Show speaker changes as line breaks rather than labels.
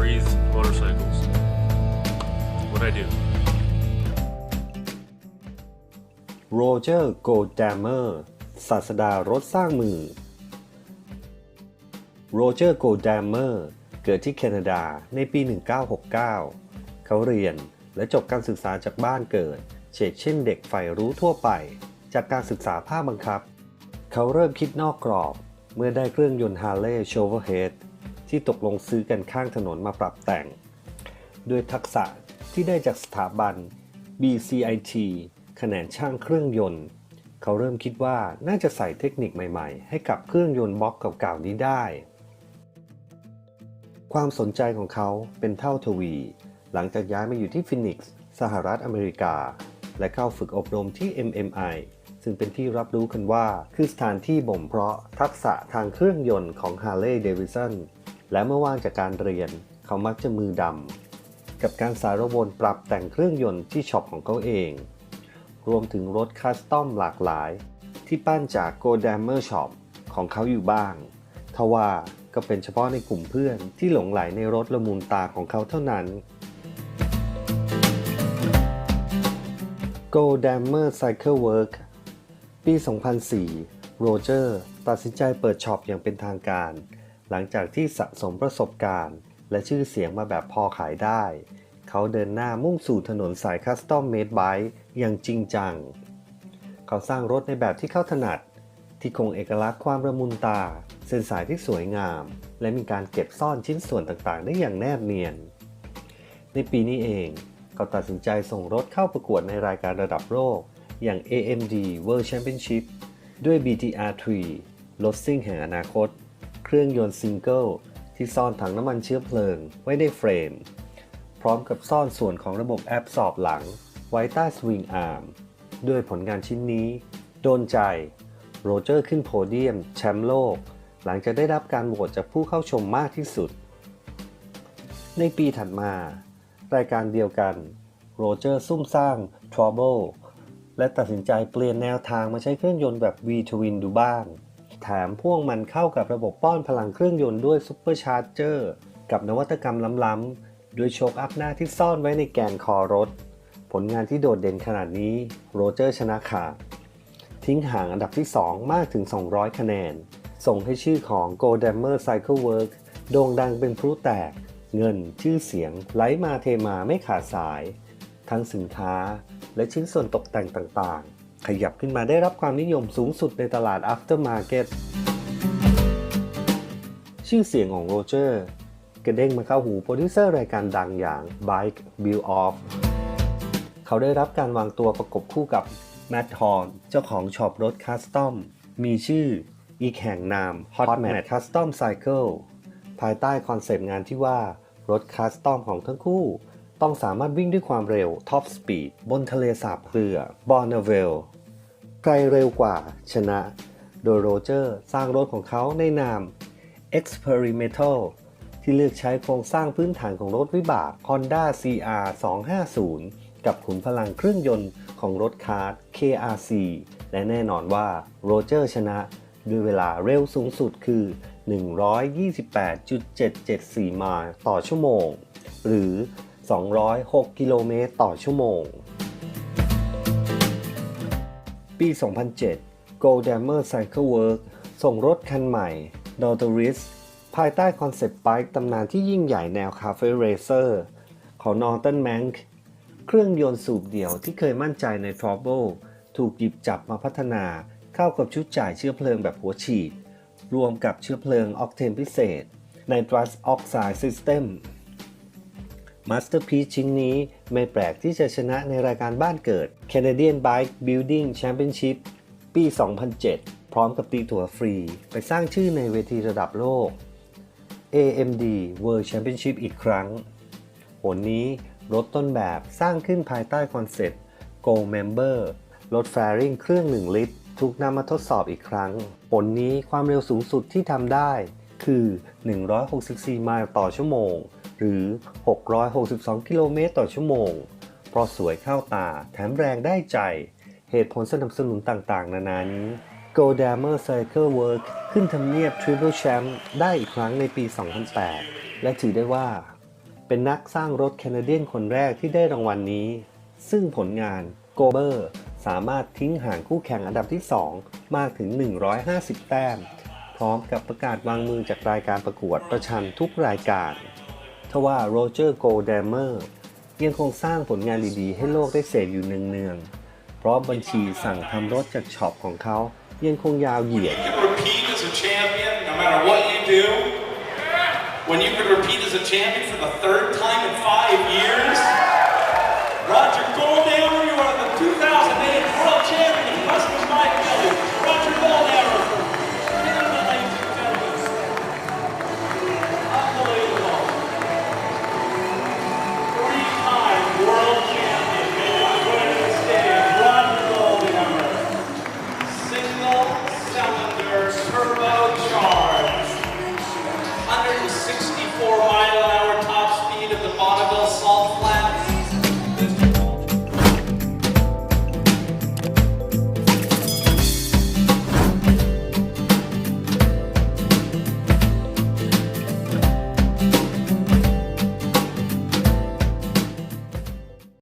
breathe motorcycles. What I do.
โรเจอร์โกลดเมอร์ศาสดารถสร้างมือโรเจอร์โกลดเมอร์เกิดที่แคนาดาในปี 1969 เขาเรียนและจบการศึกษาจากบ้านเกิด เช่นเช่นเด็กใฝ่รู้ทั่วไป จากการศึกษาภาคบังคับ เขาเริ่มคิดนอกกรอบเมื่อได้เครื่องยนต์ Harley s h o v e r h e a d ที่ตกลงซื้อกันข้างถนนมาปรับแต่ง ด้วยทักษะที่ได้จากสถาบัน BCIT แขนงช่างเครื่องยนต์ เขาเริ่มคิดว่าน่าจะใส่เทคนิคใหม่ๆ ให้กับเครื่องยนต์บล็อกเก่าๆนี้ได้ ความสนใจของเขาเป็นเท่าทวี หลังจากย้ายมาอยู่ที่ฟินิกซ์สหรัฐอเมริกา และเข้าฝึกอบรมที่ MMI ซึ่งเป็นที่รับรู้กันว่าคือสถานที่บ่มเพาะทักษะทางเครื่องยนต์ของ Harley Davidson และเมื่อว่างจากการเรียนเขามักจะมือดำกับการสารวนปรับแต่งเครื่องยนต์ที่ช็อปของเขาเอง รวมถึงรถคัสตอมหลากหลาย ที่ปั้นจาก g o d a m e r Shop ของเขาอยู่บ้าง ทว่าก็เป็นเฉพาะในกลุ่มเพื่อนที่หลงไหลในรถละมุนตาของเขาเท่านั้น g o d a m e r Cycle Work ปี 2004 โรเจอร์ตัดสินใจเปิดช็อปอย่างเป็นทางการ หลังจากที่สะสมประสบการณ์ และชื่อเสียงมาแบบพอขายได้ เขาเดินหน้ามุ่งสู่ถนนสายคัสตอมเมดไบอย่างจริงจัง เขาสร้างรถในแบบที่เขาถนัด ที่คงเอกลักษณ์ความระมุนตา เส้นสายที่สวยงาม และมีการเก็บซ่อนชิ้นส่วนต่างๆ ได้อย่างแนบเนียน ในปีนี้เอง เขาตัดสินใจส่งรถเข้าประกวดในรายการระดับโลกอย่าง AMD World Championship ด้วย BTR3 รถซิ่งแห่งอนาคต เครื่องยนต์ซิงเกิลที่ซ่อนถังน้ำมันเชื้อเพลิงไว้ในเฟรม พร้อมกับซ่อนส่วนของระบบแอปสอบหลัง ไว้ใต้สวิงอาร์มด้วยผลงานชิ้นนี้ โดนใจ โรเจอร์ขึ้นโพเดียม แชมป์โลก หลังจากได้รับการโหวตจากผู้เข้าชมมากที่สุด ในปีถัดมา รายการเดียวกัน โรเจอร์ซุ่มสร้าง Trouble และตัดสินใจเปลี่ยนแนวทางมาใช้เครื่องยนต์แบบ V-Twin ดูบ้าง แถมพ่วงมันเข้ากับระบบป้อนพลังเครื่องยนต์ด้วยซุปเปอร์ชาร์เจอร์กับนวัตกรรมล้ำๆด้วยโชคอัพหน้าที่ซ่อนไว้ในแกนคอรถ ผลงานที่โดดเด่นขนาดนี้โรเจอร์ชนะขาดทิ้งห่างอันดับที่ 2 มากถึง 200 คะแนน ส่งให้ชื่อของ g o d a m e r Cycle Work โด่งดังเป็นพลุแตก เงินชื่อเสียงไหลมาเทมาไม่ขาดสาย ทั้งสินค้าและชิ้นส่วนตกแต่งต่างๆ ขยับขึ้นมาได้รับความนิยมสูงสุดในตลาด aftermarket ชื่อเสียงของโรเจอร์กระเด้งมาเข้าหูโปรดิวเซอร์รายการดังอย่าง Bike Bill Off เขาได้รับการวางตัวประกบคู่กับแม t ทอนเจ้าของช็อปรถคัสตอมมีชื่ออีกแห่งนาม Hot Mat Custom Cycle ภายใต้คอนเซปต์งานที่ว่ารถคัสตอมของทั้งคู่ ต้องสามารถวิ่งด้วยความเร็ว Top Speed บนทะเลสาบเกลือบอร์นเวล ใครเร็วกว่าชนะ โดยโรเจอร์สร้างรถของเขาในนาม Experimental ที่เลือกใช้โครงสร้างพื้นฐานของรถวิบาก Honda CR 250กับขุนพลังเครื่องยนต์ของรถคาร์ด KRC และแน่นอนว่าโรเจอร์ชนะ ด้วยเวลาเร็วสูงสุดคือ 128.774 ไมล์ต่อชั่วโมง หรือ 206 กิโลเมตรต่อชั่วโมง ปี 2007 Goldamer Cycle Work ส่งรถคันใหม่ d o t o r i s ภายใต้คอนเซปต์ไบค์ตำนานที่ยิ่งใหญ่แนวคาเฟ่เรเซอร์ของ Norton Mank เครื่องยนต์สูบเดี่ยวที่เคยมั่นใจใน Trouble ถูกหยิบจับมาพัฒนาเข้ากับชุดจ่ายเชื้อเพลิงแบบหัวฉีด รวมกับเชื้อเพลิงออกเทนพิเศษ Nitrous Oxide System Masterpiece ชิ้นนี้ไม่แปลกที่จะชนะในรายการบ้านเกิด Canadian Bike Building Championship ปี 2007 พร้อมกับตีตั๋วฟรี ไปสร้างชื่อในเวทีระดับโลก AMD World Championship อีกครั้ง หนนี้รถต้นแบบสร้างขึ้นภายใต้คอนเซ็ปต์ Go Member รถแฟริงเครื่อง 1 ลิตร ถูกนำมาทดสอบอีกครั้ง ผลนี้ความเร็วสูงสุดที่ทำได้คือ 164 ไมล์ต่อชั่วโมง หรือ 662 กิโลเมตรต่อชั่วโมง เพราะสวยเข้าตาแถมแรงได้ใจ เหตุผลสนับสนุนต่างๆ นานานี้ g o d a m e r Cycle Work ขึ้นทำเนียบ Triple Champ ได้อีกครั้งในปี 2008 และถือได้ว่า เป็นนักสร้างรถแคนาเดียนคนแรกที่ได้รางวัลนนี้ ซึ่งผลงาน g o b e r สามารถทิ้งห่างคู่แข่งอันดับที่ 2 มากถึง 150 แต้ม พร้อมกับประกาศวางมือจากรายการประกวดประชันทุกรายการ ทว่าโรเจอร์โกลเดเมอร์ยังคงสร้างผลงานดีๆ ให้โลกได้เสพอยู่เนืองๆพร้อมบัญชีสั่งทำรถจากช็อปของเขายังคงยาวเหยียด
single cylinder turbo